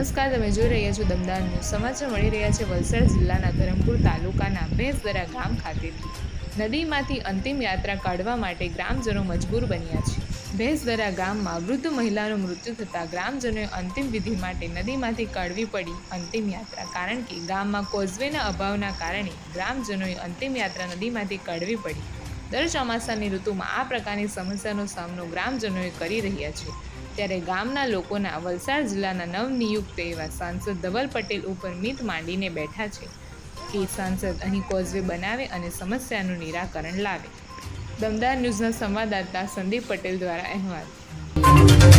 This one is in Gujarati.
નમસ્કાર, તમે જોઈ રહ્યા છો દમદાર ન્યૂઝ. સમાચાર મળી રહ્યા છે વલસાડ જિલ્લાના ધરમપુર તાલુકાના ભેંસદરા ગામ ખાતેથી. નદીમાંથી અંતિમ યાત્રા કાઢવા માટે ગ્રામજનો મજબૂર બન્યા છે. ભેંસદરા ગામમાં વૃદ્ધ મહિલાનું મૃત્યુ થતાં ગ્રામજનોએ અંતિમ વિધિ માટે નદીમાંથી કાઢવી પડી અંતિમ યાત્રા. કારણ કે ગામમાં કોઝવેના અભાવના કારણે ગ્રામજનોએ અંતિમ યાત્રા નદીમાંથી કાઢવી પડી. દર ચોમાસાની ઋતુમાં આ પ્રકારની સમસ્યાનો સામનો ગ્રામજનોએ કરી રહ્યા છે. ત્યારે ગામના લોકોના વલસાડ જિલ્લાના નવનિયુક્ત એવા સાંસદ ધવલ પટેલ ઉપર મિત માંડીને બેઠા છે. કે સાંસદ અહીં કોઝવે બનાવે અને સમસ્યાનું નિરાકરણ લાવે. દમદાર ન્યૂઝના સંવાદદાતા સંદીપ પટેલ દ્વારા અહેવાલ.